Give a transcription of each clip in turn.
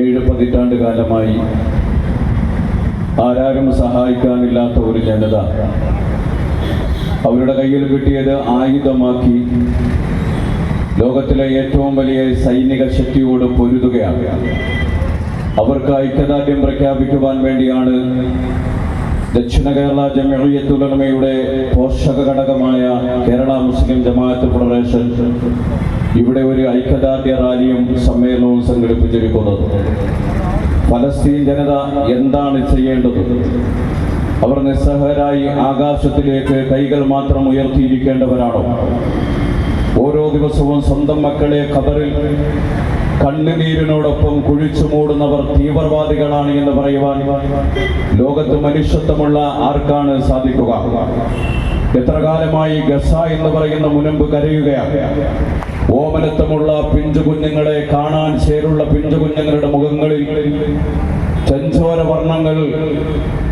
ഏഴ് പതിറ്റാണ്ട് കാലമായി ആരാരും സഹായിക്കാനില്ലാത്ത ഒരു ജനത. അവരുടെ കയ്യിൽ കിട്ടിയത് ആയുധമാക്കി ലോകത്തിലെ ഏറ്റവും വലിയ സൈനിക ശക്തിയോട് പൊരുതുകയാണ്. അവർക്ക് ഐക്യദാർഢ്യം പ്രഖ്യാപിക്കുവാൻ വേണ്ടിയാണ് ദക്ഷിണ കേരള ജമിയത്തുലമയുടെ പോഷക ഘടകമായ കേരള മുസ്ലിം ജമാഅത്ത് ഫെഡറേഷൻ ഇവിടെ ഒരു ഐക്യദാർഢ്യ റാലിയും സമ്മേളനവും സംഘടിപ്പിച്ചിരിക്കുന്നത്. ഫലസ്തീൻ ജനത എന്താണ് ചെയ്യേണ്ടത്? അവർ നിസ്സഹരായി ആകാശത്തിലേക്ക് കൈകൾ മാത്രം ഉയർത്തിയിരിക്കേണ്ടവരാണോ? ഓരോ ദിവസവും സ്വന്തം മക്കളെ ഖബറിൽ കണ്ണുനീരിനോടൊപ്പം കുഴിച്ചു മൂടുന്നവർ തീവ്രവാദികളാണ് എന്ന് പറയുവാൻ ലോകത്ത് മനുഷ്യത്വമുള്ള ആർക്കാണ് സാധിക്കുക? എത്ര കാലമായി ഗസ എന്ന് പറയുന്ന മുനമ്പ് കരയുകയാണ്. ഓമനത്വമുള്ള പിഞ്ചു കുഞ്ഞുങ്ങളെ കാണാൻ ചേരുള്ള പിഞ്ചു കുഞ്ഞുങ്ങളുടെ മുഖങ്ങളിൽ ചഞ്ചോര വർണങ്ങൾ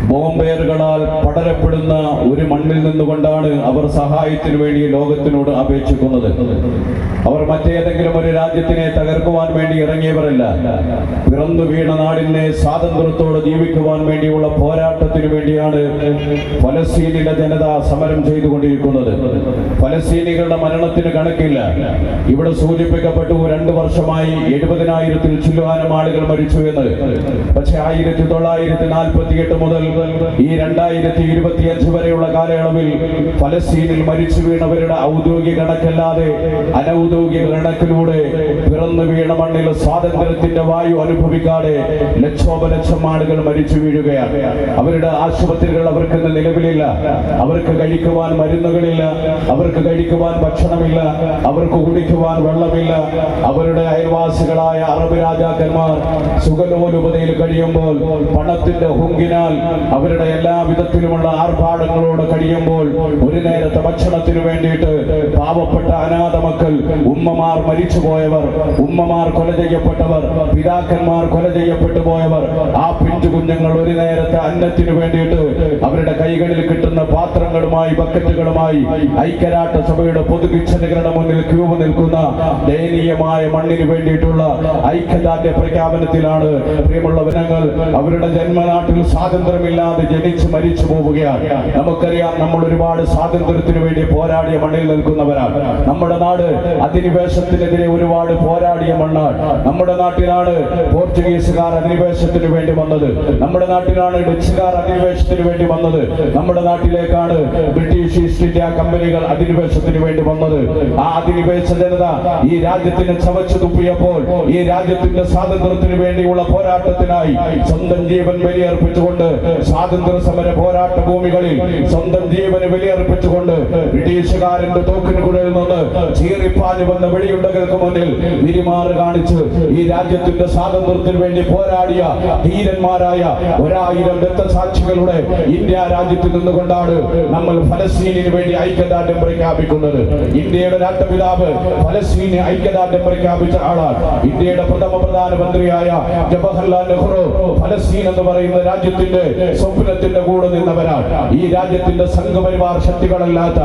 ബോംബേറുകളാൽ പടരപ്പെടുന്ന ഒരു മണ്ണിൽ നിന്നുകൊണ്ടാണ് അവർ സഹായത്തിനു വേണ്ടി ലോകത്തിനോട് അപേക്ഷിക്കുന്നത്. അവർ മറ്റേതെങ്കിലും ഒരു രാജ്യത്തിനെ തകർക്കുവാൻ വേണ്ടി ഇറങ്ങിയവരല്ല. പിറന്നു വീണ നാടിനെ സ്വാതന്ത്ര്യത്തോടെ ജീവിക്കുവാൻ വേണ്ടിയുള്ള പോരാട്ടത്തിനു വേണ്ടിയാണ് ഫലസ്തീനിലെ ജനത സമരം ചെയ്തുകൊണ്ടിരിക്കുന്നത്. ഫലസ്തീനികളുടെ മരണത്തിന് കണക്കില്ല. ഇവിടെ സൂചിപ്പിക്കപ്പെട്ടു രണ്ടു വർഷമായി എഴുപതിനായിരത്തിൽ ചുല്ലുവാനം ആളുകൾ മരിച്ചു എന്ന്. പക്ഷേ ആയിരത്തി തൊള്ളായിരത്തി നാൽപ്പത്തി എട്ട് മുതൽ ഈ രണ്ടായിരത്തി ഇരുപത്തി അഞ്ച് വരെയുള്ള കാലയളവിൽ ഫലസ്തീനിൽ മരിച്ചു വീണവരുടെ ഔദ്യോഗിക കണക്കല്ലാതെ അനൗദ്യോഗിക കണക്കിലൂടെ പിറന്നു വീണ മണ്ണിൽ സ്വാതന്ത്ര്യത്തിന്റെ വായു അനുഭവിക്കാതെ ലക്ഷോപലക്ഷം ആളുകൾ മരിച്ചു വീഴുകയാണ്. അവരുടെ ആശുപത്രികൾ അവർക്ക് നിലവിലില്ല. അവർക്ക് കഴിക്കുവാൻ മരുന്നുകളില്ല. അവർക്ക് കഴിക്കുവാൻ ഭക്ഷണമില്ല. അവർക്ക് കുടിക്കുവാൻ വെള്ളമില്ല. അവരുടെ അയൽവാസികളായ അറബ് രാജാക്കന്മാർ സുഖലോലുപതയിൽ കഴിയുമ്പോൾ പണത്തിന്റെ ഹുങ്കിനാൽ അവരുടെ എല്ലാ വിധത്തിലുമുള്ള ആർഭാടങ്ങളോട് കഴിയുമ്പോൾ ഒരു നേരത്തെ ഭക്ഷണത്തിന് വേണ്ടിയിട്ട് പാവപ്പെട്ട അനാഥ മക്കൾ ഉമ്മമാർ മരിച്ചുപോയവർ ഉമ്മമാർ കൊല ചെയ്യപ്പെട്ടവർ പിതാക്കന്മാർ കൊല ചെയ്യപ്പെട്ടു പോയവർ ആ പിഞ്ചു കുഞ്ഞുങ്ങൾ ഒരു നേരത്തെ അന്നത്തിന് വേണ്ടിയിട്ട് അവരുടെ കൈകളിൽ കിട്ടുന്ന പാത്രങ്ങളുമായി ബക്കറ്റുകളുമായി ഐക്യരാട്ട സഭയുടെ പൊതുവിച്ഛനുകളുടെ മുന്നിൽ ക്യൂ നിൽക്കുന്ന ദയനീയമായ മണ്ണിന് വേണ്ടിയിട്ടുള്ള ഐക്യദാർഢ്യ പ്രഖ്യാപനത്തിലാണ് പ്രിയമുള്ള ജനങ്ങൾ അവരുടെ ജന്മനാട്ടിൽ സ്വാതന്ത്ര്യമില്ലാതെ ജനിച്ച് മരിച്ചു പോവുകയാണ്. നമുക്കറിയാം നമ്മൾ ഒരുപാട് സ്വാതന്ത്ര്യത്തിന് വേണ്ടി പോരാടിയ മണ്ണിൽ നിൽക്കുന്നവരാണ്. നമ്മുടെ നാട് അധിനിവേശത്തിനെതിരെ ഒരുപാട് പോരാടിയ മണ്ണാണ്. നമ്മുടെ നാട്ടിലാണ് പോർച്ചുഗീസുകാർ അധിനിവേശത്തിന് വേണ്ടി വന്നത്. നമ്മുടെ നാട്ടിലാണ് ഡച്ചുകാർ അധിനിവേശത്തിന് വേണ്ടി വന്നത്. നമ്മുടെ നാട്ടിലേക്കാണ് ബ്രിട്ടീഷ് ഈസ്റ്റ് ഇന്ത്യ കമ്പനികൾ അധിനിവേശത്തിന് വേണ്ടി വന്നത്. ആ അധിനിവേശ ജനത ഈ രാജ്യത്തിന് ചവച്ചു തുപ്പിയപ്പോൾ ഈ രാജ്യത്തിന്റെ സ്വാതന്ത്ര്യത്തിന് വേണ്ടിയുള്ള പോരാട്ടത്തിനായി സ്വന്തം ജീവൻ ബലിയർപ്പിച്ചുകൊണ്ട് സ്വാതന്ത്ര്യ സമര പോരാട്ട ഭൂമികളിൽ സ്വന്തം ജീവന് വിലയർപ്പിച്ചുകൊണ്ട് ബ്രിട്ടീഷുകാരന്റെ തോക്കിന് കുഴൽ നിന്ന് ചീറിപ്പാഞ്ഞു വന്ന വെടിയുണ്ടകൾക്ക് മുന്നിൽ വിരിമാറ് കാണിച്ച് ഈ രാജ്യത്തിന്റെ സ്വാതന്ത്ര്യത്തിന് വേണ്ടി പോരാടിയ ധീരന്മാരായ ഒരായിരം രക്തസാക്ഷികളുടെ ഇന്ത്യ രാജ്യത്ത് നിന്നുകൊണ്ടാണ് നമ്മൾ ഫലസ്തീനിന് വേണ്ടി ഐക്യദാർഢ്യം പ്രഖ്യാപിക്കുന്നത്. ഇന്ത്യയുടെ രാഷ്ട്രപിതാവ് ഫലസ്തീനെ ഐക്യദാർഢ്യം പ്രഖ്യാപിച്ച ആളാണ്. ഇന്ത്യയുടെ പ്രഥമ പ്രധാനമന്ത്രിയായ ജവഹർലാൽ നെഹ്റു ഫലസ്തീൻ എന്ന് പറയുന്ന രാജ്യത്തിന്റെ സ്വപ്നത്തിന്റെ കൂടെ നിന്നവരാണ്. ഈ രാജ്യത്തിന്റെ സംഘപരിവാർ ശക്തികളല്ലാത്ത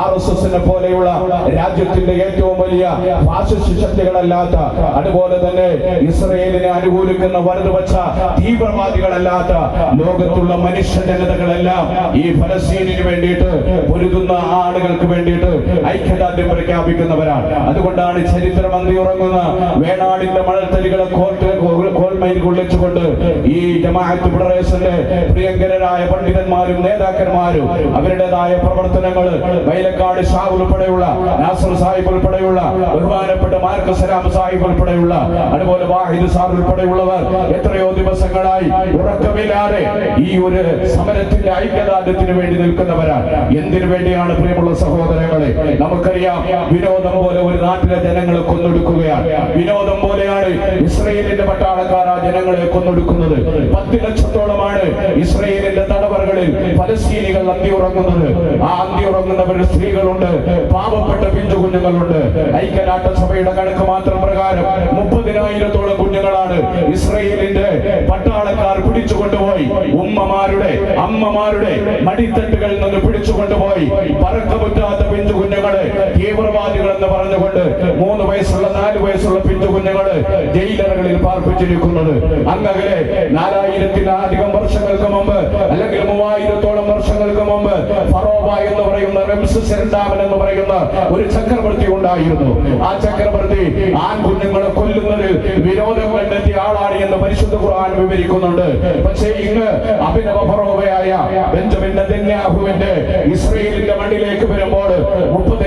ആർ എസ് എസിനെ പോലെയുള്ള രാജ്യത്തിന്റെ ഏറ്റവും വലിയ ഫാസിസ്റ്റ് ശക്തികളല്ലാത്ത അതുപോലെ തന്നെ ഇസ്രയേലിനെ അനുകൂലിക്കുന്ന വലതുപക്ഷ തീവ്രവാദികളല്ലാത്ത ലോകത്തുള്ള മനുഷ്യ ജനതകളെല്ലാം ഈ ഫലസ്തീനിന് വേണ്ടിയിട്ട് പൊരുതുന്ന ആളുകൾക്ക് വേണ്ടിയിട്ട് ഐക്യദാർഢ്യം പ്രഖ്യാപിക്കുന്നവരാണ്. അതുകൊണ്ടാണ് ചരിത്രം ഉറങ്ങുന്ന വേണാടിന്റെ മഴത്തലികളെ കോൾമയിൽ കൊള്ളിച്ചുകൊണ്ട് ഈ ജമാഅത്ത് ഫെഡറേഷന്റെ പ്രിയങ്കരായ പണ്ഡിതന്മാരും നേതാക്കന്മാരും അവരുടേതായ പ്രവർത്തനങ്ങൾ വൈലക്കാട് ഷാ ഉൾപ്പെടെയുള്ള നാസർ സാഹിബ് ഉൾപ്പെടെയുള്ള ബഹുമാനപ്പെട്ട മാർക്ക് സലാം സാഹിബ് ഉൾപ്പെടെയുള്ള അതുപോലെ വാഹിദ് സാർ ഉൾപ്പെടെയുള്ളവർ എത്രയോ ദിവസങ്ങളായി ഉറക്കമില്ലാതെ ഈ ഒരു സമരത്തിന്റെ ഐക്യദാർഢ്യത്തിന് വേണ്ടി നിൽക്കുന്നവരാണ്. എന്തിനു വേണ്ടിയാണ് പ്രിയമുള്ള സഹോദരങ്ങളെ? നമുക്കറിയാം വിനോദം പോലെ ഒരു നാട്ടിലെ ജനങ്ങളെ കൊന്നൊടുക്കുകയാണ്. വിനോദം പോലെയാണ് ഇസ്രയേലിന്റെ പട്ടാളക്കാർ ആ ജനങ്ങളെ കൊന്നൊടുക്കുന്നത്. പത്ത് ലക്ഷത്തോളമാണ് ഇസ്രയേലിന്റെ തടവറകളിൽ പലസ്തീനികൾ അന്തി ഉറങ്ങുന്നത് ആ അന്തി ഉറങ്ങുന്നവരിൽ സ്ത്രീകളുണ്ട് പാവപ്പെട്ട പിഞ്ചു കുഞ്ഞുങ്ങളുണ്ട് ഐക്യനാട്ട സഭയുടെ കണക്ക് മാത്രം പ്രകാരം മുപ്പതിനായിരത്തോളം കുഞ്ഞുങ്ങളാണ് ഇസ്രയേലിന്റെ പട്ടാളക്കാർ പിടിച്ചു കൊണ്ടുപോയി ഉമ്മമാരുടെ അമ്മമാരുടെ മടിത്തട്ടുകളിൽ നിന്ന് പിടിച്ചു കൊണ്ടുപോയി പറക്കമുറ്റാത്ത പിഞ്ചു കുഞ്ഞുങ്ങളെ തീവ്രവാദികൾ എന്ന് പറഞ്ഞുകൊണ്ട് മൂന്ന് വയസ്സുള്ള നാല് വയസ്സുള്ള പിഞ്ചു കുഞ്ഞുങ്ങൾ ജയിലറുകളിൽ പാർപ്പിച്ചിരിക്കുന്നത്. അങ്ങകലെ നാലായിരത്തിലധികം വർഷങ്ങൾക്ക് മുമ്പ് അല്ലെങ്കിൽ മൂവായിരത്തോളം വർഷങ്ങൾക്ക് മുമ്പ് ഫറോബ എന്ന് പറയുന്ന റംസസ് രണ്ടാമൻ എന്ന് പറയുന്ന ഒരു ചക്രവർത്തി ഉണ്ടായിരുന്നു. ആ ചക്രവർത്തി ആൺകുഞ്ഞുങ്ങളെ കൊല്ലുന്നതിൽ വിരോധം കണ്ടെത്തിയ ആളാണ് എന്ന് പരിശുദ്ധ ഖുർആൻ വിവരിക്കുന്നുണ്ട്. പക്ഷേ ഇന്ന് അഭിനവ ഫറോബയായ നെതന്യാഹുവിന്റെ ഇസ്രയേലിന്റെ മണ്ണിലേക്ക് വരുമ്പോൾ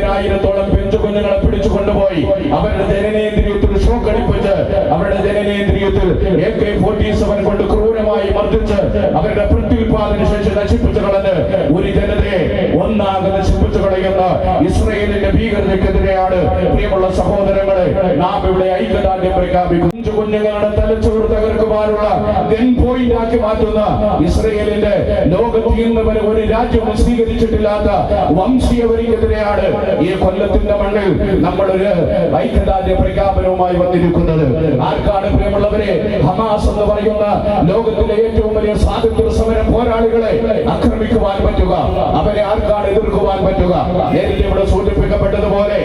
മുപ്പതിനായിരത്തോളം പെഞ്ചു കുഞ്ഞുങ്ങളെ പിടിച്ചു കൊണ്ടുപോയി. അവരുടെ ജനനേന്ദ്രിയത്തിൽ ഷൂ കടിപ്പിച്ച് അവരുടെ ജനനേന്ദ്രിയത്തിൽ എ കെ ഫോർട്ടി സെവൻ കൊണ്ട് ക്രൂരമായി മർദ്ദിച്ച് അവരുടെ പ്രത്യുൽപാദന ശേഷി നശിപ്പിച്ചു കളഞ്ഞ് ഒരു ജനതയെ ഒന്നാകെ നശിപ്പിച്ചു കളയുന്ന ഇസ്രയേലിന്റെ ഭീകരതയ്ക്കെതിരെയാണ് പ്രിയമുള്ള സഹോദരങ്ങളെ നാം ഇവിടെ ഐക്യദാർഢ്യം പ്രഖ്യാപിക്കുന്നു. കുഞ്ഞു കുഞ്ഞുങ്ങളുടെ തലച്ചോറ് തകർക്കുവാനുള്ള ഗൺ പോയിന്റ് ആക്കി മാറ്റുന്ന ഇസ്രയേലിന്റെ ലോകത്തിൽ ഇന്ന് വരെ ഒരു രാജ്യവും സ്വീകരിച്ചിട്ടില്ലാത്ത വംശീയവരിക്കെതിരെയാണ് ഈ കൊല്ലത്തിന്റെ മണ്ണിൽ നമ്മളൊരു ഐക്യദാർഢ്യ പ്രഖ്യാപനവുമായി വന്നിരിക്കുന്നത്. ആർക്കാണ് പ്രിയമുള്ളവരെ? ഹമാസ് എന്ന് പറയുന്ന ലോകത്തിലെ ഏറ്റവും വലിയ സ്വാതന്ത്ര്യ സമര പോരാളികളെ ആക്രമിക്കുവാൻ പറ്റുക. അവരെ ആർക്കാണ് എതിർക്കുവാൻ പറ്റുക? നേരത്തെ ഇവിടെ സൂചിപ്പിക്കപ്പെട്ടതുപോലെ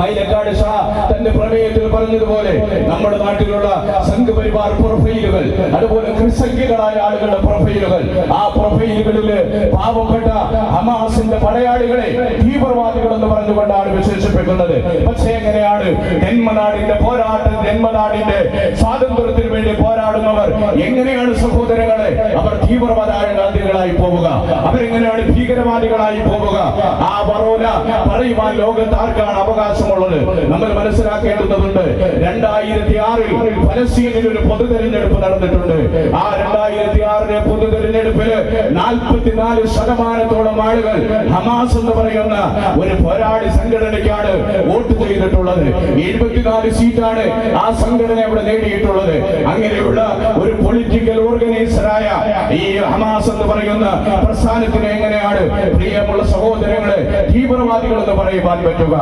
മൈലക്കാട് ഷാ തന്റെ പ്രമേയത്തിൽ പറഞ്ഞതുപോലെ നമ്മുടെ നാട്ടിലുള്ള സംഘപരിവാർ പ്രൊഫൈലുകൾ അതുപോലെ ക്രിസംഖ്യകളായ ആളുകളുടെ പ്രൊഫൈലുകൾ ആ പ്രൊഫൈലുകളിൽ പാവപ്പെട്ട ഹമാസിന്റെ പടയാളികളെ തീവ്രവാദികൾ എന്ന് പറഞ്ഞുകൊണ്ടാണ് വിശേഷിപ്പിക്കുന്നത്. പക്ഷേ എങ്ങനെയാണ് ജന്മനാടിന്റെ പോരാട്ടം ജന്മനാടിന്റെ സ്വാതന്ത്ര്യത്തിന് വേണ്ടി പോരാടുന്നവർ? എങ്ങനെയാണ് സഹോദരങ്ങളെ അവർ തീവ്രവാദികളായി പോവുക? അവരെങ്ങനെയാണ് ഭീകരവാദികളായി പോവുക? ആ പറോല പറയുവാൻ ലോകത്ത് ആർക്കാണ് അവകാശമുള്ളത് നമ്മൾ മനസ്സിലാക്കേണ്ടതുണ്ട്. രണ്ടായിരത്തി ആറിൽ ഫലസ്തീനിൽ ഒരു പൊതു തെരഞ്ഞെടുപ്പ് നടന്നിട്ടുണ്ട്. ആ രണ്ടായിരത്തി ആറിലെ പൊതു തെരഞ്ഞെടുപ്പിൽ നാൽപ്പത്തിനാല് ശതമാനത്തോളം ആളുകൾ ഹമാസ് എന്ന് പറയുന്ന ഒരു പോരാളി സംഘടനയ്ക്കാണ് വോട്ട് ചെയ്തിട്ടുള്ളത്. എഴുപത്തിനാല് സീറ്റാണ് ആ സംഘടന ഇവിടെ നേടിയിട്ടുള്ളത്. അങ്ങനെയുള്ള ഒരു പൊളിറ്റിക്കൽ ഓർഗനൈസറായ ഈ ഹമാസ് എന്ന് പറയുന്ന പ്രസ്ഥാനത്തിന് എങ്ങനെയാണ് പ്രിയമുള്ള സഹോദരങ്ങളെ തീവ്രവാദികൾ എന്ന് പറയുവാൻ പറ്റുക?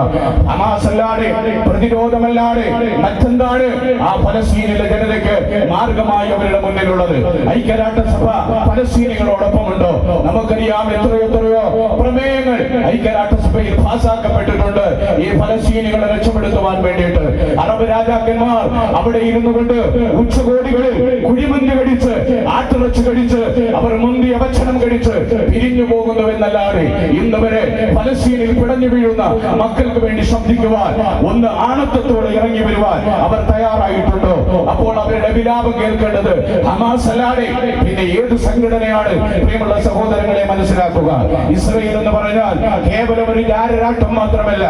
ഹമാസ് അല്ലാതെ പ്രതിരോധമല്ലാതെ മറ്റെന്താണ് ആ ഫലസ്തീനിലെ ജനതയ്ക്ക് മാർഗമായി അവരുടെ മുന്നിലുള്ളത്? ഐക്യരാഷ്ട്രസഭ ഫലസ്തീനികളോടൊപ്പമുണ്ടോ? നമുക്കറിയാം എത്രയോ എത്രയോ പ്രമേയങ്ങൾ ഐക്യരാഷ്ട്രസഭയിൽ പാസാക്കപ്പെട്ടിട്ടുണ്ട്. ഈ ഫലസ്തീനികളെ രക്ഷപ്പെടുത്തുവാൻ വേണ്ടിയിട്ട് അറബ് രാജാക്കന്മാർ അവിടെ ഇരുന്നു കൊണ്ട് ഉച്ചകോടികളിൽ കുഴിമന്തി കടിച്ച് ആട്ടിറച്ചു കടിച്ച് അവർ മുന്തിയ ഭക്ഷണം കടിച്ച് പിരിഞ്ഞു പോകുന്നുവെന്നല്ലാതെ ഇന്ന് വരെ ഫലസ്തീനിൽ പിടഞ്ഞു വീഴുന്ന മക്കൾക്ക് വേണ്ടി ശബ്ദിക്കുവാൻ ഒന്ന് ആണത്വത്തോടെ ഇറങ്ങി വരുവാൻ അവർ തയ്യാറായിട്ടുണ്ടോ? അപ്പോൾ അവരുടെ വിലാപം കേൾക്കേണ്ടത് ഹമാസ് അല്ലാതെ പിന്നെ ഏത് സംഘടനയാണ്? പ്രിയമുള്ള സഹോദരങ്ങളെ മനസ്സിലാക്കുക. ഇസ്രയേൽ എന്ന് പറഞ്ഞാൽ കേവലം ഒരു രാഷ്ട്രം മാത്രമല്ല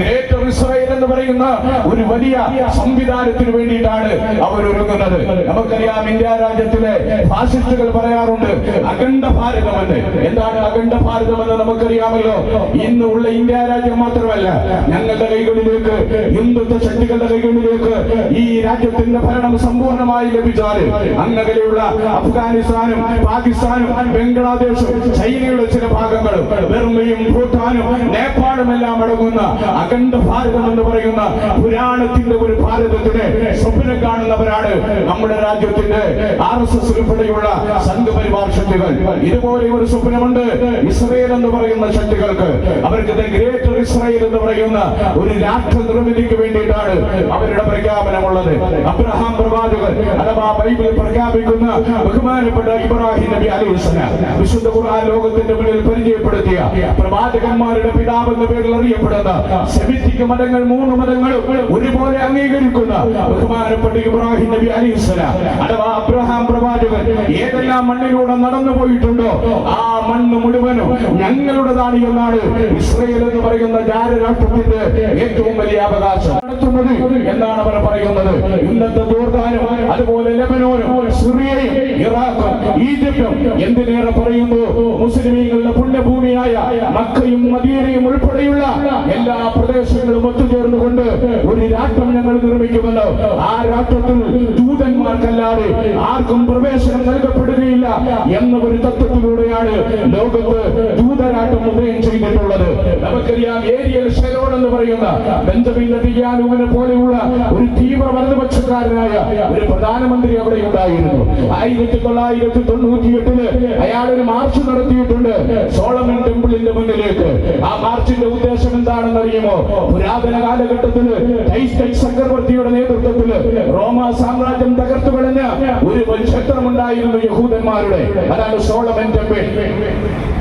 ഗ്രേറ്റർ ഇസ്രയേൽ എന്ന് പറയുന്ന ഒരു വലിയ സംവിധാനത്തിന് വേണ്ടിയിട്ടാണ് അവർ ഒരുങ്ങുന്നത്. നമുക്കറിയാം ഇന്ത്യ രാജ്യത്തിലെ ഫാസിസ്റ്റുകൾ പറയാറുണ്ട് അഖണ്ഡ ഭാരതമെന്ന്. എന്താണ് അഖണ്ഡ ഭാരതമെന്ന് നമുക്കറിയാമല്ലോ? ഇന്നുള്ള ഇന്ത്യ രാജ്യം മാത്രമല്ല ഞങ്ങളുടെ കൈകളിലേക്ക് ഹിന്ദുത്വ ശക്തികളുടെ കൈകളിലേക്ക് ഈ രാജ്യത്തിന്റെ ഭരണം സമ്പൂർണമായി ലഭിച്ചാൽ അങ്ങനെയുള്ള അഫ്ഗാനിസ്ഥാനും പാകിസ്ഥാനും ബംഗ്ലാദേശും ചൈനയുടെ ചില ഭാഗങ്ങളും ബർമയും ഭൂട്ടാനും നേപ്പാളും എല്ലാം അടങ്ങുന്ന അഖണ്ഡ ഭാരതം എന്ന് പറയുന്ന പുരാണത്തിന്റെ ഒരു ഭാരതത്തിന് സ്വപ്നം കാണുന്നവരാണ് നമ്മുടെ രാജ്യത്തിന്റെ ആർ എസ് എസ് ഉൾപ്പെടെയുള്ള സംഘപരിവാർ ശക്തികൾ. ഇതുപോലെ ഒരു സ്വപ്നമുണ്ട്. ഇസ്രയേൽ എന്ന് പറയുന്ന ശക്തികൾക്ക് അവർക്ക് ഗ്രേറ്റർ ഇസ്രായേൽ എന്ന് പറയുന്ന ഒരു രാഷ്ട്ര നിർമ്മിതിക്ക് വേണ്ടിയിട്ടാണ് അവരുടെ പ്രഖ്യാപനമുള്ളത്. അബ്രഹാം പ്രവാചകൻ അഥവാ ബൈബിൾ പ്രഖ്യാപിക്കുന്ന ബഹുമാനപ്പെട്ട ഇബ്രാഹിം നബി അലൈഹിസ്സലാം വിശുദ്ധ ഖുർആൻ ലോകത്തിന്റെ മുന്നിൽ പരിചയപ്പെടുത്തിയ പ്രവാചകന്മാരുടെ പിതാവ് എന്ന പേരിൽ അറിയപ്പെടുന്ന സെമിറ്റിക് മതങ്ങൾ മൂന്ന് മതങ്ങളും ഒരുപോലെ അംഗീകരിക്കുന്ന ബഹുമാനപ്പെട്ട ഇബ്രാഹിം നബി അലൈഹിസ്സലാം അഥവാ അബ്രഹാം പ്രവാചകൻ ഏതെല്ലാം മണ്ണിലൂടെ നടന്നു പോയിട്ടുണ്ടോ ആ മണ്ണ് മുഴുവനും ഞങ്ങളുടെതാണ് എന്നാണ് ഇസ്രയേൽ എന്ന് പറയുന്ന ജാരരാഷ്ട്രത്തിന്റെ ഏറ്റവും വലിയ അവകാശം നടത്തുന്നത് എന്നാണ് അവർ പറയുന്നത്. ഇന്നത്തെ ജോർദാനും അതുപോലെ ലെബനോനും സിറിയയും ഇറാഖും ഈജിപ്തും എന്തിനേറെ പറയുന്നു? മുസ്ലിമീങ്ങളുടെ പുണ്യഭൂമിയായ മക്കയും മദീനയും ഉൾപ്പെടെയുള്ള എല്ലാ പ്രദേശങ്ങളും ഒത്തുചേർന്നുകൊണ്ട് ഒരു രാഷ്ട്രം ഞങ്ങൾ നിർമ്മിക്കുമല്ലോ ആ രാഷ്ട്രത്തിൽ ദൂതന്മാർക്കല്ലാതെ ആർക്കും പ്രവേശനം നൽകപ്പെടുകയില്ല എന്ന ഒരു തത്വത്തിലൂടെയാണ് ലോകത്ത് ദൂതരാട്ടം ഉദയം ചെയ്തിട്ടുള്ളത്. നമുക്കറിയാം ഏരിയൽ ഷെലോൺ എന്ന് പറയുന്ന ബെഞ്ചമിൻ നെതിയാലുവിനെ പോലെയുള്ള ഒരു തീവ്ര വലതുപക്ഷക്കാരനായ ഒരു പ്രധാനമന്ത്രി അവിടെ ഉണ്ടായിരുന്നു. ആയിരത്തി തൊള്ളായിരത്തി തൊണ്ണൂറ്റി എട്ടിൽ അയാൾ ഒരു മാർച്ച് നടത്തിയിട്ടുണ്ട് സോളമൻ ടെമ്പിളിന്റെ മുന്നിലേക്ക്. ആ മാർച്ചിന്റെ ഉദ്ദേശം എന്താണെന്ന് അറിയുമോ പുരാതന കാലഘട്ടത്തിൽ ടൈസ്റ്റൈറ്റ് ചക്രവർത്തിയുടെ നേതൃത്വത്തിൽ റോമ സാമ്രാജ്യം തകർത്തു കളഞ്ഞ ഒരു ക്ഷേത്രമുണ്ടായിരുന്നു യഹൂദന്മാരുടെ. അതാണ് സോളമൻ ടെമ്പിൾ.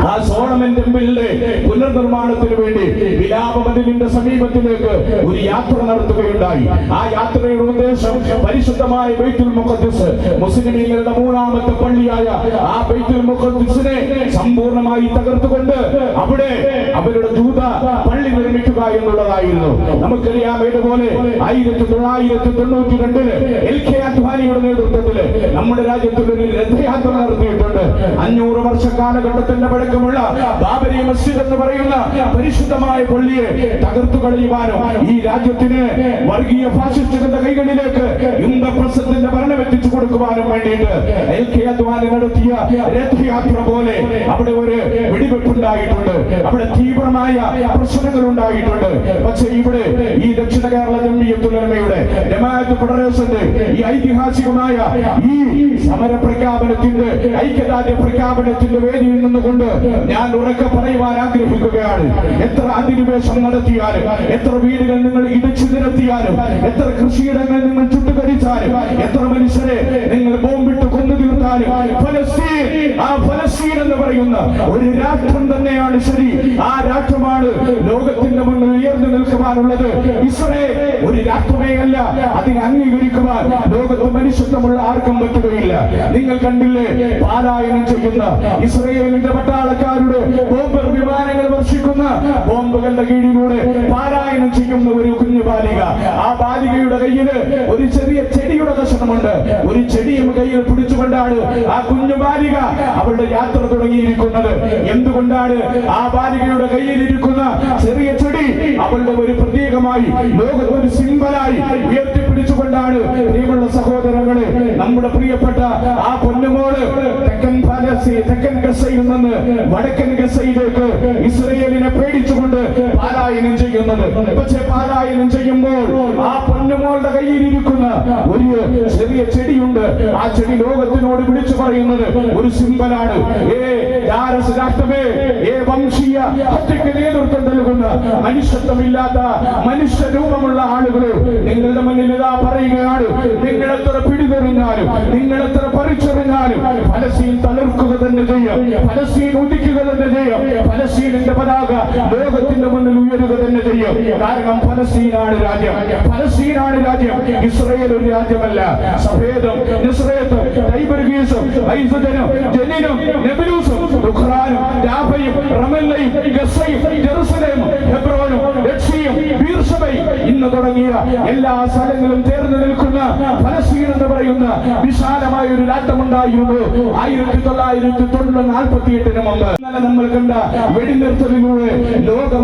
ആ സോളമൻ ടെമ്പിളിന്റെ പുനർനിർമ്മാണത്തിന് വേണ്ടി വിലാപമതിലിന്റെ സമീപത്തിലേക്ക് ഒരു യാത്ര നടത്തുകയുണ്ടായി. ആ യാത്രയുടെ ഉദ്ദേശം പരിശുദ്ധമായ ബൈത്തുൽ മുഖദ്ദിസ് മുസ്ലിമീങ്ങളുടെ മൂന്നാമത്തെ പള്ളിയായ ആ ബൈത്തുൽ മുഖദ്ദിസിനെ സമ്പൂർണമായി തകർത്തുകൊണ്ട് അവിടെ അവരുടെ ജൂത പള്ളി നിർമ്മിക്കുക എന്നുള്ളതായിരുന്നു നമുക്കറിയാം ഇതുപോലെ ആയിരത്തി തൊള്ളായിരത്തി തൊണ്ണൂറ്റി രണ്ടിൽ എൽ കെ അദ്വാനിയുടെ നേതൃത്വത്തിൽ നമ്മുടെ രാജ്യത്തിൽ ഒരു രഥയാത്ര നടത്തിയിട്ടുണ്ട്. അഞ്ഞൂറ് വർഷ കാലഘട്ടത്തിന്റെ പഴക്കമുള്ള ബാബരി മസ്ജിദ് എന്ന് പറയുന്ന പരിശുദ്ധമായ പള്ളിയെ തകർത്തു കളയുവാനും ഈ രാജ്യത്തിന് വർഗീയ ഫാസിസ്റ്റുകളുടെ കൈകളിലേക്ക് ഇന്ദ്രപ്രസത്തിന്റെ ഭരണം എത്തിച്ചു കൊടുക്കുവാനും വേണ്ടിയിട്ട് എൽ കെ അദ്വാനി നടത്തിയ രഥയാത്ര പോലെ അവിടെ ഒരു വെടിവെപ്പുണ്ടായിട്ടുണ്ട്. അവിടെ തീവ്രമായ പ്രശ്നങ്ങൾ ഉണ്ടായിട്ടുണ്ട് പക്ഷേ ഇവിടെ ഈ ദക്ഷിണ കേരള ജമ്മിയത്തുലമയുടെ ജമാഅത്ത് ഫെഡറേഷന്റെ ഈ ഐതിഹാസികമായ ഈ സമര പ്രഖ്യാപനത്തിന്റെ ഐക്യദാർഢ്യ പ്രഖ്യാപനത്തിന്റെ വേദിയിൽ നിന്നുകൊണ്ട് ഞാൻ ഉറക്കെ പറയുവാൻ ആഗ്രഹിക്കുകയാണ്. എത്ര അധിനിവേശം നടത്തിയാലും എത്ര വീടുകൾ നിങ്ങൾ ഇടിച്ചു നിരത്തിയാലും എത്ര കൃഷിയിടങ്ങൾ നിങ്ങൾ ചുട്ടുകരിച്ചാലും എത്ര മനുഷ്യരെ നിങ്ങൾ ബോംബിട്ട് ആ ഫലസ്തീൻ എന്ന് പറയുന്ന ഒരു രാഷ്ട്രം തന്നെയാണ് ശരി. ആ രാഷ്ട്രമാണ് ലോകത്തിന്റെ മുന്നിൽ ഉയർന്നു നിൽക്കുവാനുള്ളത്. ഇസ്രയേൽ ഒരു രാഷ്ട്രമേ അല്ല. അതിനെ അംഗീകരിക്കുവാൻ ലോകത്ത് മനുഷ്യത്വമുള്ള ആർക്കും പറ്റുകയില്ല. നിങ്ങൾ കണ്ടില്ലേ? പാലായനം ചെയ്യുന്ന ഇസ്രയേലിന്റെ പട്ടാളക്കാരുടെ ബോംബർ വിമാനങ്ങൾ വർഷിക്കുന്ന ബോംബുകളുടെ കീഴിലൂടെ പാലായനം ചെയ്യുന്ന ഒരു കുഞ്ഞു ബാലിക. ആ ബാലികയുടെ കയ്യിൽ ഒരു ചെറിയ ചെടിയുടെ കഷണമുണ്ട് ഒരു ചെടിയും കയ്യിൽ പിടിച്ചുകൊണ്ടാണ് ആ കുഞ്ഞു ബാലിക അവളുടെ യാത്ര തുടങ്ങിയിരിക്കുന്നത്. എന്തുകൊണ്ടാണ് ആ ബാലികയുടെ കയ്യിൽ ഇരിക്കുന്ന ചെറിയ ചെടി അവളുടെ ഒരു പ്രത്യേകമായി ലോകത്ത് ഒരു സിംബലായി ഉയർത്തിപ്പിടിച്ചുകൊണ്ടാണ്? പ്രിയമുള്ള സഹോദരങ്ങളെ നമ്മുടെ പ്രിയപ്പെട്ട ആ പൊന്നുമോൾ തെക്കൻ തെക്കൻ ഗസയിൽ നിന്ന് വടക്കൻ ഗസയിലേക്ക് ഇസ്രയേലിനെ പേടിച്ചുകൊണ്ട് പാരായണം ചെയ്യുന്നത്. പക്ഷേ പാരായണം ചെയ്യുമ്പോൾ ആ പൊന്നുമോളുടെ കയ്യിൽ ഇരിക്കുന്ന ഒരു ചെറിയ ചെടിയുണ്ട്. ആ ചെടി ലോകത്തിനോട് വിളിച്ചു പറയുന്നത് ഒരു സിംബലാണ്. ഏ രാഷ്ട്രമേ ഏ വംശീയ ഹത്യക്ക് നേതൃത്വം നൽകുന്ന മനുഷ്യത്വമില്ലാത്ത മനുഷ്യ രൂപമുള്ള ആളുകൾ നിങ്ങളുടെ മുന്നിൽ ഇതാ പറയുകയാണ്. നിങ്ങളെ എത്ര പിടിതെറിഞ്ഞാലും നിങ്ങൾ എത്ര പറിച്ചെറിഞ്ഞാലും ഫലസ്തീൻ തളിർക്കുക തന്നെ ചെയ്യും. ഫലസ്തീൻ ഉദിക്കുക തന്നെ ചെയ്യും. ഫലസ്തീനിന്റെ പതാക ലോകത്തിന്റെ മുന്നിൽ ഉയരുക തന്നെ ചെയ്യും. കാരണം ഫലസ്തീനാണ് രാജ്യം. ഫലസ്തീനാണ് രാജ്യം. ഇസ്രയേൽ ഒരു രാജ്യമല്ല. സഫേദും രാഫയും റമല്ലയും ഗസയും ഹെബ്രോനും ഇന്ന് തുടങ്ങിയ എല്ലാ സ്ഥലങ്ങളും ചേർന്ന് നിൽക്കുന്ന ഫലസ്തീൻ എന്ന് പറയുന്ന വിശാലമായ ഒരു രാഷ്ട്രമുണ്ടായിരുന്നു ആയിരത്തി തൊള്ളായിരത്തി തൊണ്ണൂറ് നാൽപ്പത്തി എട്ടിന് മുമ്പ് നമ്മൾ കണ്ട വെടിനിർത്തലിലൂടെ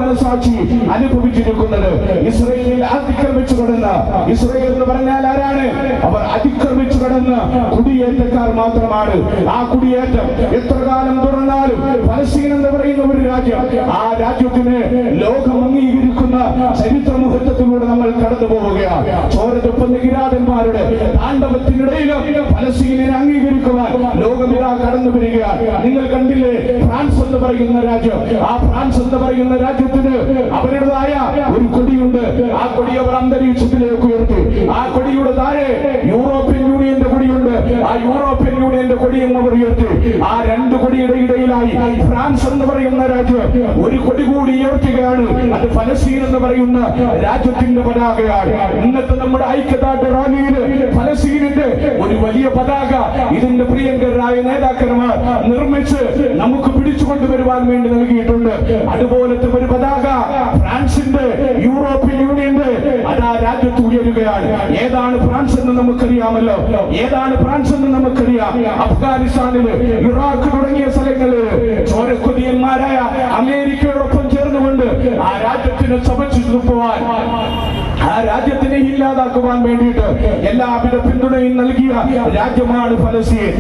ലോക അനുഭവിച്ചിരിക്കുന്നത്. ഇസ്രയേലിൽ അതിക്രമിച്ചു കടന്ന. ഇസ്രയേൽ എന്ന് പറഞ്ഞാൽ ആരാണ്? അവർ അതിക്രമിച്ചു കടന്ന കുടിയേറ്റക്കാർ മാത്രമാണ്. ആ കുടിയേറ്റം എത്ര കാലം തുടർന്നാലും ഫലസ്തീൻ എന്ന് പറയുന്ന ഒരു രാജ്യം ആ രാജ്യത്തിന് ലോകം അംഗീകരിക്കുന്ന ചരിത്ര മുഹൂർത്തത്തിലൂടെ നമ്മൾ കടന്നു പോവുകയാണ്. ചോരതൊപ്പം കിരാതന്മാരുടെ താണ്ഡവത്തിനിടയിലും ഫലസ്തീനെ അംഗീകരിക്കുവാൻ ലോകമിതാ കടന്നു വരികയാണ്. നിങ്ങൾ കണ്ടില്ലേ? ഫ്രാൻസ് എന്ന് പറയുന്ന രാജ്യം. ആ ഫ്രാൻസ് എന്ന് പറയുന്ന രാജ്യത്തിന് അവരുടേതായ ഒരു കൊടിയുണ്ട്. ആ കൊടി അവർ അന്തരീക്ഷത്തിലേക്ക് ഉയർത്തി. ആ കൊടിയുടെ താഴെ യൂറോപ്യൻ യൂണിയന്റെ കൊടിയുണ്ട്. ആ യൂറോപ്യൻ യൂണിയന്റെ കൊടിയും അവർ ഉയർത്തി. ആ രണ്ട് കൊടിയുടെ ഇടയിലായി ഫ്രാൻസ് എന്ന് പറയുന്ന രാജ്യം ഒരു കൊടി കൂടി ഉയർത്തുകയാണ്. അത് ഫലസ്തീൻ എന്ന് പറയുന്ന രാജ്യത്തിന്റെ പതാകയാണ്. ഇന്നത്തെ നമ്മുടെ ഐക്യദാർഢ്യ റാലിയിൽ ഫലസ്തീനിന്റെ ഒരു വലിയ പതാക ഇതിന്റെ പ്രിയങ്കരായ നേതാക്കന്മാർ നിർമ്മിച്ച് നമുക്ക് പിടിച്ചു കൊണ്ടുവരുവാൻ വേണ്ടി നൽകിയിട്ടുണ്ട്. അതുപോലത്തെ ഒരു പതാക ഫ്രാൻസിന്റെ യൂറോപ്യൻ യൂണിയന്റെ അത് ആ രാജ്യത്ത് ഉയരുകയാണ്. ഏതാണ് ഫ്രാൻസ് എന്ന് നമുക്കറിയാമല്ലോ. ഏതാണ് ഫ്രാൻസ് എന്ന് നമുക്കറിയാം. അഫ്ഗാനിസ്ഥാനിൽ ഇറാഖ് തുടങ്ങിയ സ്ഥലങ്ങളിൽ ചോരക്കൊതിയന്മാരായ അമേരിക്കയോടൊപ്പം ചേർന്നുകൊണ്ട് ആ രാജ്യത്തിന് സമച്ചു നിർത്തുവാൻ ആ രാജ്യത്തിനെ ഇല്ലാതാക്കുവാൻ വേണ്ടിയിട്ട് എല്ലാവിധ പിന്തുണയും നൽകിയ രാജ്യമാണ് ഫലസ്തീൻ.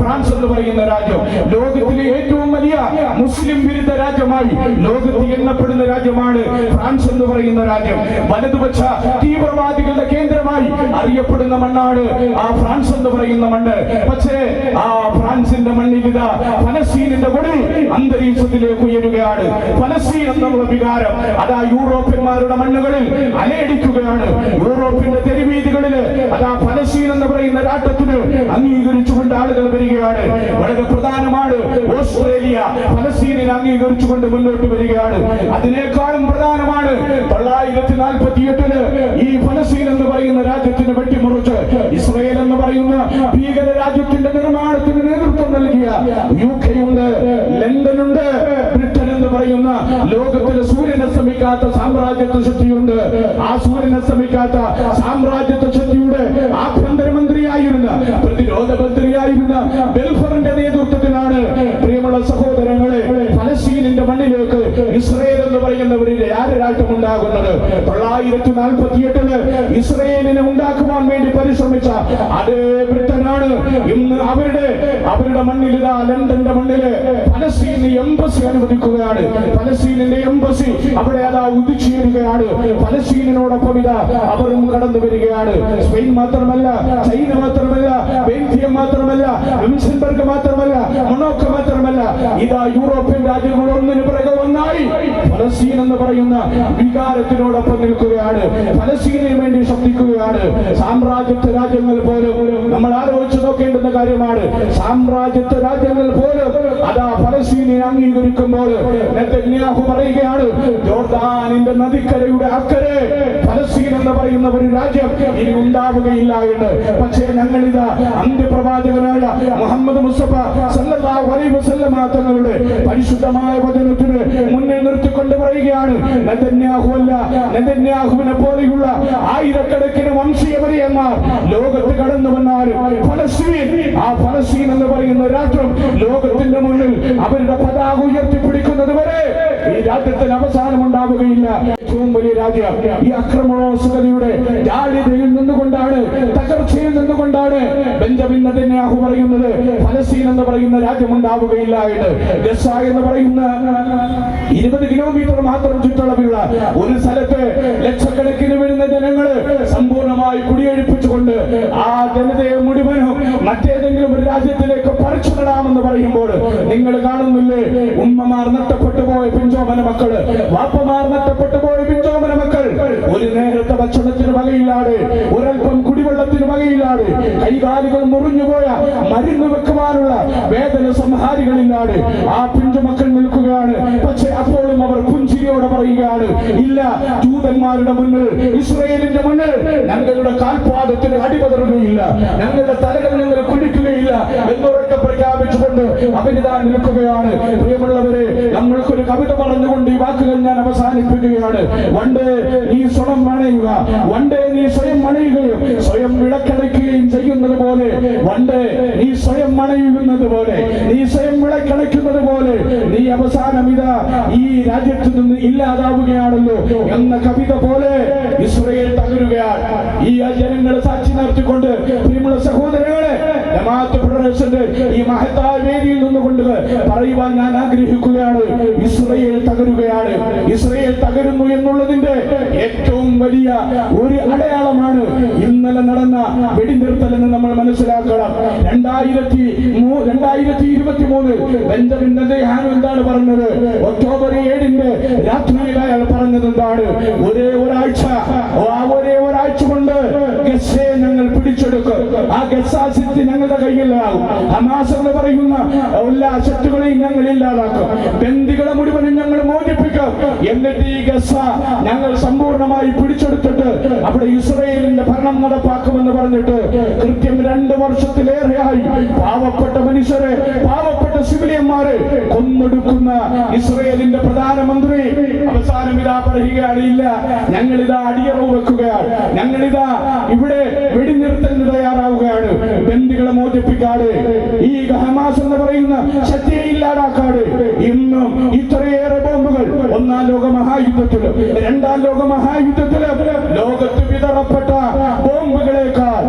ഫ്രാൻസ് എന്ന് പറയുന്ന രാജ്യം ലോകത്തിലെ ഏറ്റവും വലിയ മുസ്ലിം വിരുദ്ധ രാജ്യമായി ലോകത്തിൽ എണ്ണപ്പെടുന്ന രാജ്യമാണ് ഫ്രാൻസ് എന്ന് പറയുന്ന രാജ്യം. വലതുപക്ഷ തീവ്രവാദികളുടെ കേന്ദ്രമായി അറിയപ്പെടുന്ന മണ്ണാണ് ആ ഫ്രാൻസ് എന്ന് പറയുന്ന മണ്ണ്. പക്ഷേ ആ ഫ്രാൻസിന്റെ മണ്ണിൽ ഫലസ്തീനിന്റെ കൊടി അന്തരീക്ഷത്തിലേക്ക് ഉയരുകയാണ്. ഫലസ്തീൻ എന്നുള്ള വികാരം അതാ യൂറോപ്യന്മാരുടെ മണ്ണുകളിൽ അലയടിക്കുകയാണ്. യൂറോപ്പിന്റെ തെരുവീതികളിൽ അതാ പലസ്തീൻ എന്ന് പറയുന്ന രാഷ്ട്രത്തിന് അംഗീകരിച്ചുകൊണ്ട് ആളുകൾ വരികയാണ്. വളരെ പ്രധാനമാണ് ഓസ്ട്രേലിയ പലസ്തീനെ അംഗീകരിച്ചുകൊണ്ട് മുന്നോട്ട് വരികയാണ്. അതിനേക്കാളും പ്രധാനമാണ് തൊള്ളായിരത്തി നാൽപ്പത്തി എട്ടിന് ശ്രമിക്കാത്ത സാമ്രാജ്യത്വ ശക്തിയുണ്ട്. ആ സൂര്യനെ ശ്രമിക്കാത്ത സാമ്രാജ്യത്വ ശക്തിയുടെ ആഭ്യന്തരമന്ത്രിയായിരുന്ന പ്രതിരോധ മന്ത്രിയായിരുന്ന ബെൽഫറിന്റെ നേതൃത്വത്തിലാണ്. പ്രിയമുള്ള സഹോദരങ്ങളെ ഫലസ്തീനിന്റെ മണ്ണിലേക്ക് ഇസ്രയേൽ എന്ന് പറയുന്ന ഒരു രാജ്യം ഉണ്ടാകുന്നത് തൊള്ളായിരത്തി നാൽപ്പത്തി എട്ടിൽ ഇസ്രയേലിനെ ഉണ്ടാക്കുവാൻ വേണ്ടി പരിശ്രമിച്ച അതേ ബ്രിട്ടനാണ്. ഇന്ന് അവരുടെ അവരുടെ മണ്ണിൽ ഇതാ ലണ്ടന്റെ മണ്ണിൽ ഫലസ്തീന് എംബസി അനുവദിക്കുകയാണ്. ഫലസ്തീനിന്റെ എംബസി അവിടെ അതാ ഉദിച്ചിരിക്കുകയാണ് ഫലസ്തീനോടൊപ്പം ഇതാ അവരും കടന്നു വരികയാണ്. സ്പെയിൻ മാത്രമല്ല ചൈന മാത്രമല്ല ബെൽജിയം മാത്രമല്ല ലൂക്സംബർഗ് മാത്രമല്ല മൊണോക്ക മാത്രമല്ല. ഇതാ യൂറോപ്യൻ രാജ്യങ്ങൾ ഒന്നിനു പിറകെ ഒന്നായി ഫലസ്തീൻ എന്ന് പറയുന്ന വികാരത്തിനോടൊപ്പം നിൽക്കുകയാണ്. ഫലസ്തീനു വേണ്ടി ശബ്ദിക്കുകയാണ്. സാമ്രാജ്യത്വ രാജ്യങ്ങൾ പോലും നമ്മൾ ആലോചിച്ച് നോക്കേണ്ടുന്ന കാര്യമാണ്. സാമ്രാജ്യത്വ രാജ്യങ്ങൾ പോലും അതാ ഫലസ്തീനെ അംഗീകരിക്കുമ്പോൾ പറയുകയാണ് ജോർദാനിന്റെ നദിക്കരയുടെ അക്കരെ ഫലസ്തീൻ എന്ന് പറയുന്ന ഒരു രാജ്യം ഇനി ഉണ്ടാവുകയില്ല എന്ന്. പക്ഷേ ഞങ്ങൾ ഇതാ അന്ത്യപ്രവാചകനായ മുഹമ്മദ് മുസ്തഫ സല്ലല്ലാഹു അലൈഹി തങ്ങളുടെ പരിശുദ്ധമായ വചനത്തിന് മുന്നിൽ നിർത്തിക്കൊണ്ട് പറയുകയാണ് നെതന്യാഹുവിനെ പോലെയുള്ള ആയിരക്കണക്കിന് വംശീയപരിയന്മാർ ലോകത്ത് കടന്നു വന്നാലും ഫലസ്തീൻ ആ ഫലസ്തീൻ എന്ന് പറയുന്ന രാഷ്ട്രം ലോകത്തിന്റെ മുന്നിൽ അവരുടെ പതാക ഉയർത്തിപ്പിടിക്കുന്നത് വരെ ഈ രാജ്യത്തിന് അവസാനം ഉണ്ടാവുകയില്ല ഏറ്റവും വലിയ രാജ്യം ഈ അക്രമണോസുഖതയുടെ ജാള്യതയിൽ നിന്നുകൊണ്ടാണ് തകർച്ചയിൽ നിന്നുകൊണ്ടാണ് ബെഞ്ചമിൻ നെതന്യാഹു പറയുന്നത്. ഫലസ്തീൻ എന്ന് പറയുന്ന രാജ്യം ഉണ്ടാവുകയില്ല എന്ന്. ഗസ എന്ന് പറയുന്ന ഇരുപത് കിലോമീറ്റർ മാത്രം ചുറ്റളവുള്ള ഒരു സ്ഥലത്ത് ലക്ഷക്കണക്കിന് വരുന്ന ജനങ്ങൾ സമ്പൂർണമായി കുടിയൊഴിപ്പിച്ചുകൊണ്ട് ആ ജനതയെ മുഴുവനും മറ്റേതെങ്കിലും ഒരു രാജ്യത്തിലേക്ക് പറിച്ചു നടാമെന്ന് പറയുമ്പോൾ നിങ്ങൾ കാണുന്നില്ലേ? ഉമ്മമാർ നഷ്ടപ്പെട്ടു പോയ പിഞ്ചോമന മക്കൾ വാപ്പമാർ നഷ്ടപ്പെട്ടു പോയ പിഞ്ചോമന മക്കൾ ഒരു നേരത്തെ ഭക്ഷണത്തിന് വകയില്ലാതെ ഒരൽപ്പം കുടിവെള്ളത്തിന് വകയില്ലാതെ കൈകാലുകൾ മുറിഞ്ഞുപോയ മരുന്ന് വെക്കുവാനുള്ള വേദന സംഹാരികളില്ലാതെ ആ പിഞ്ചുമക്കൾ നിൽക്കുകയാണ്. പക്ഷെ അപ്പോഴും അവർ പുഞ്ചിരിയോടെ പറയുകയാണ് ഇല്ല ജൂതന്മാരുടെ മുന്നിൽ ഇസ്രയേലിന്റെ മുന്നിൽ ഞങ്ങളുടെ കാൽപാദത്തിന് അടിപതറുകയില്ല ഞങ്ങളുടെ തലകൾ ഞങ്ങൾ കുടിക്കുകയില്ല എന്നുറക്കെ പ്രഖ്യാപിച്ചുകൊണ്ട് അവരിതാ നിൽക്കുകയാണ്. പ്രിയമുള്ളവരെ ഞങ്ങൾക്കൊരു കവിത പറഞ്ഞുകൊണ്ട് ഈ വാക്കുകൾ ഞാൻ അവസാനിപ്പിക്കുകയാണ്. വണ്ടേ നീ സ്വണം മണയുക വണ്ടേ നീ സ്വയം മണയുകയും സ്വയം വിളക്കടയ്ക്കുകയും ചെയ്യുന്നത് പോലെ. വണ്ടേ നീ സ്വയം മണയുന്നത് പോലെ. നീ സ്വയം വിളക്കടയ്ക്കുന്നത് പോലെ. നീ അവസാനം ഇതാ ഈ രാജ്യത്ത് നിന്ന് ഇല്ലാതാവുകയാണല്ലോ എന്ന കവിത പോലെ ഇസ്രയേൽ തകരുകയാണ്. ഈ ജനങ്ങളെ സാക്ഷി നിർത്തിക്കൊണ്ട് പ്രിയമുള്ള സഹോദരങ്ങളെ ജമാഅത്ത് ഫെഡറേഷന്റെ ഈ മഹത്തായ വേദിയിൽ നിന്നുകൊണ്ട് പറയുവാൻ ഞാൻ ആഗ്രഹിക്കുകയാണ്. ഇസ്രയേൽ തകരുകയാണ്. ഇസ്രയേൽ തകരുന്നു എന്നുള്ളതിന്റെ ഏറ്റവും വലിയ ഒരു അടയാളമാണ് ഇന്നലെ നടന്ന വെടിനിർത്തൽ എന്ന് നമ്മൾ മനസ്സിലാക്കണം. രണ്ടായിരത്തി രണ്ടായിരത്തി ഇരുപത്തി മൂന്ന് ബെഞ്ചമിൻ നെതന്യാഹു എന്താണ് പറഞ്ഞത്? ഒക്ടോബർ ഏഴിന്റെ രാത്രിയിൽ അയാൾ പറഞ്ഞത് എന്താണ്? ഒരേ ഒരാഴ്ച ആ ഒരേ ഒരാഴ്ച കൊണ്ട് ഗസ്സയെ ഞങ്ങൾ പിടിച്ചെടുക്കും. ആ ഗസ്സാസിത്തി സിറ്റി ഞങ്ങളുടെ കയ്യിലാകും എന്ന് പറയുന്ന എല്ലാ ശക്തികളെയും ഞങ്ങൾ ഇല്ലാതാക്കും. ബന്ദികളെ മുഴുവനും ഞങ്ങൾ മോചിപ്പിക്കും. എന്നിട്ട് ഈ ഗസ ഞങ്ങൾ സമ്പൂർണമായി പിടിച്ചെടുത്തിട്ട് അവിടെ ഇസ്രയേലിന്റെ ഭരണം നടപ്പാക്കുമെന്ന് പറഞ്ഞിട്ട് കൃത്യം രണ്ട് വർഷത്തിലേറെയായി പാവപ്പെട്ട മനുഷ്യരെ പാവപ്പെട്ട സിവിലിയന്മാരെ കൊന്നൊടുക്കുന്ന ഇസ്രയേലിന്റെ പ്രധാനമന്ത്രി അവസാനം ഇതാ പറയുകയാണ് ഇല്ല ഞങ്ങൾ ഇതാ അടിയറവ് വെക്കുകയാണ്. ഞങ്ങളിതാ ഇവിടെ വെടിനിർത്തലിന് തയ്യാറാവുകയാണ്. ബന്ദികളെ മോചിപ്പിക്കാതെ ഈ ഹമാസ് എന്ന് പറയുന്ന ശക്തിയെ ഇല്ലാതാക്കാതെ ഇന്നും ഇത്രയേറെ ബോംബുകൾ ഒന്നാം ലോക മഹായുദ്ധത്തിലും രണ്ടാം ലോക മഹായുദ്ധത്തിലും ലോകത്ത് വിതറപ്പെട്ട ബോംബുകളേക്കാൾ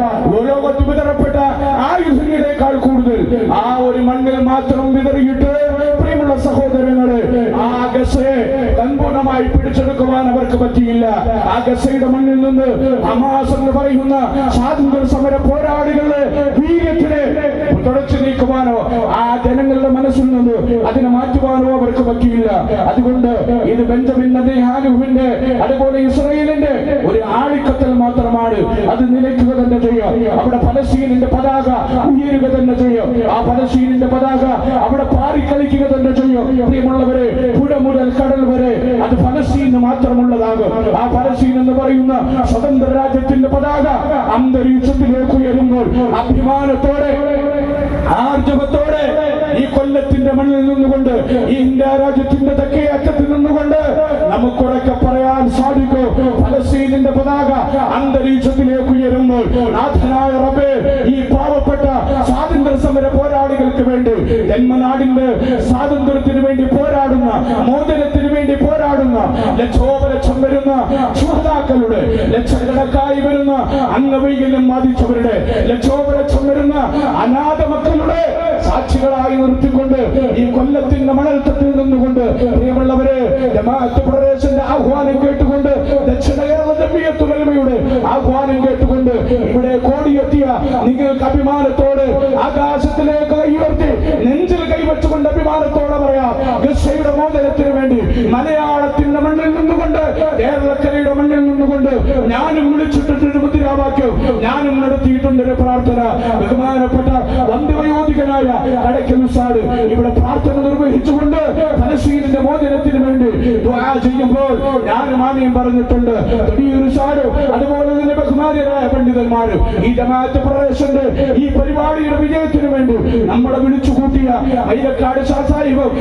ആയുധങ്ങളേക്കാൾ കൂടുതൽ. ആ ഒരു മണ്ണിൽ മാത്രം വിതറിയിട്ട് പ്രിയമുള്ള സഹോദരങ്ങളെ ആ ഗസയെ സമ്പൂർണമായി പിടിച്ചെടുക്കുവാൻ അവർക്ക് പറ്റിയില്ല. ആ ഗസയുടെ മണ്ണിൽ നിന്ന് ഹമാസ് എന്ന് പറയുന്ന സ്വാതന്ത്ര്യ സമര പോരാളികളെ വീര്യത്തിനെ തുടച്ചു നീക്കുവാനോ ആ ജനങ്ങളുടെ മനസ്സിൽ നിന്ന് അതിനെ മാറ്റുവാനോ അവർക്ക് പറ്റിയില്ല. അതുകൊണ്ട് ഇത് ബെഞ്ചമിൻ നെതന്യാഹുവിന്റെ അതുപോലെ ഇസ്രയേലിന്റെ ഒരു ആളിക്കത്തൽ മാത്രമാണ് അത് നിലയ്ക്കുക തന്നെ ചെയ്യും അവിടെ ഫലസ്തീനിന്റെ പതാക ഉയരുക തന്നെ ചെയ്യും ആ ഫലസ്തീനിന്റെ പതാക അവിടെ പാറിക്കളിക്കുക തന്നെ ചെയ്യും പ്രിയമുള്ളവരെ പുഴ മുതൽ കടൽ വരെ അത് ഫലസ്തീന് മാത്രമുള്ളതാകും. ആ ഫലസ്തീൻ എന്ന് പറയുന്ന സ്വതന്ത്ര രാജ്യത്തിന്റെ പതാക അന്തരീക്ഷത്തിലേക്ക് ഉയരുമ്പോൾ അഭിമാനത്തോടെ ആർജവത്തോടെ ഈ കൊല്ലത്തിന്റെ മണ്ണിൽ നിന്നുകൊണ്ട് ഇന്ത്യ രാജ്യത്തിന്റെ തെക്കേ അറ്റത്ത് നിന്നുകൊണ്ട് നമുക്കുറക്കെ പറയാൻ സാധിക്കും. ഫലസ്തീനിന്റെ പതാക അന്തരീക്ഷത്തിലേക്ക് ഉയരുമ്പോൾ നാഥനായ റബ്ബേ ഈ പാവപ്പെട്ട സ്വാതന്ത്ര്യ സമര പോരാളികൾക്ക് വേണ്ടി ജന്മനാടിന്റെ സ്വാതന്ത്ര്യത്തിന് വേണ്ടി പോരാടുന്ന മോചനത്തിന് വേണ്ടി പോരാടുന്ന ലക്ഷോപലക്ഷം വരുന്ന ശുഹതാക്കളുടെ ലക്ഷക്കണക്കായി വരുന്ന അംഗവൈകല്യം ബാധിച്ചവരുടെ ലക്ഷോപലക്ഷം വരുന്ന അനാഥ മക്കളുടെ സാക്ഷികളായി നിർത്തിക്കൊണ്ട് ഈ കൊല്ലത്തിന്റെ മണൽത്തത്തിൽ നിന്നുകൊണ്ട് പ്രിയമുള്ളവരെ ജമാഅത്ത് ആഹ്വാനം കേട്ടുകൊണ്ട് ദക്ഷിണ കേരള ആഹ്വാനം കേട്ടുകൊണ്ട് ഇവിടെ കോടിയെത്തിയ നിങ്ങൾക്ക് അഭിമാനത്തോട് ആകാശത്തിലേക്ക് കൈയുയർത്തി നെഞ്ചിൽ കൈവച്ചുകൊണ്ട് അഭിമാനത്തോടെ പറയാം ഗസയുടെ മോചനത്തിന് വേണ്ടി മലയാളത്തിന്റെ മണ്ണിൽ നിന്നുകൊണ്ട് കേരളക്കരയുടെ മണ്ണിൽ നിന്നുകൊണ്ട് ഞാനും വിളിച്ചിട്ടുണ്ട് മുദ്രാവാക്യം ഞാനും നടത്തിയിട്ടുണ്ട് പ്രാർത്ഥന. ബഹുമാനപ്പെട്ട വന്ധ്യവയോധികനായ കടയ്ക്കൽ ഉസ്താദ് ഇവിടെ പ്രാർത്ഥന നിർവഹിച്ചുകൊണ്ട് ഫലസ്തീനിന്റെ മോചനത്തിന് വേണ്ടി ചെയ്യുമ്പോൾ ഞാനും ആമയും പറഞ്ഞിട്ടുണ്ട് അതുപോലെ തന്നെ ബഹുമാനിയരായ പണ്ഡിതന്മാരും ഈ ജമാഅത്ത് പ്രദേശന്റെ ഈ പരിപാടിയുടെ വിജയത്തിന് വേണ്ടി നമ്മളെ വിളിച്ചു കൂട്ടിയ ഷാ സാഹിബും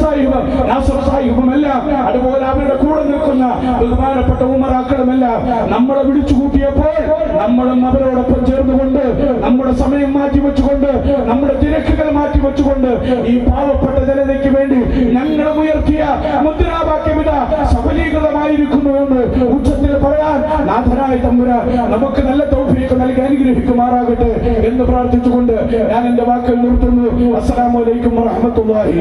സാഹിബും നാസർ സാഹിബും എല്ലാം അതുപോലെ അവരുടെ കൂടെ നിൽക്കുന്ന ബഹുമാനപ്പെട്ട ഉമറാക്കളും എല്ലാം നമ്മളെ വിളിച്ചു കൂട്ടിയപ്പോൾ നമ്മളും അവരോടൊപ്പം ചേർന്നുകൊണ്ട് നമ്മുടെ സമയം മാറ്റി വെച്ചുകൊണ്ട് നമ്മുടെ തിരക്കുകൾ മാറ്റി വെച്ചുകൊണ്ട് ഈ പാവപ്പെട്ട ജനതയ്ക്ക് വേണ്ടി ഞങ്ങൾ ഉയർത്തിയ മുദ്രാവാക്യം ഇതാ സഫലീകൃതമായിരിക്കുന്നു എന്ന് ഉച്ചത്തിൽ പറയാൻ നാഥനായ തമ്പുര നമുക്ക് നല്ല തൗഫീഖ് നൽകി അനുഗ്രഹിക്കുമാറാകട്ടെ എന്ന് പ്രാർത്ഥിച്ചുകൊണ്ട് ഞാൻ എന്റെ വാക്കുകൾ നിർത്തുന്നു. അസ്സലാമു അലൈക്കും വറഹ്മത്തുള്ളാഹി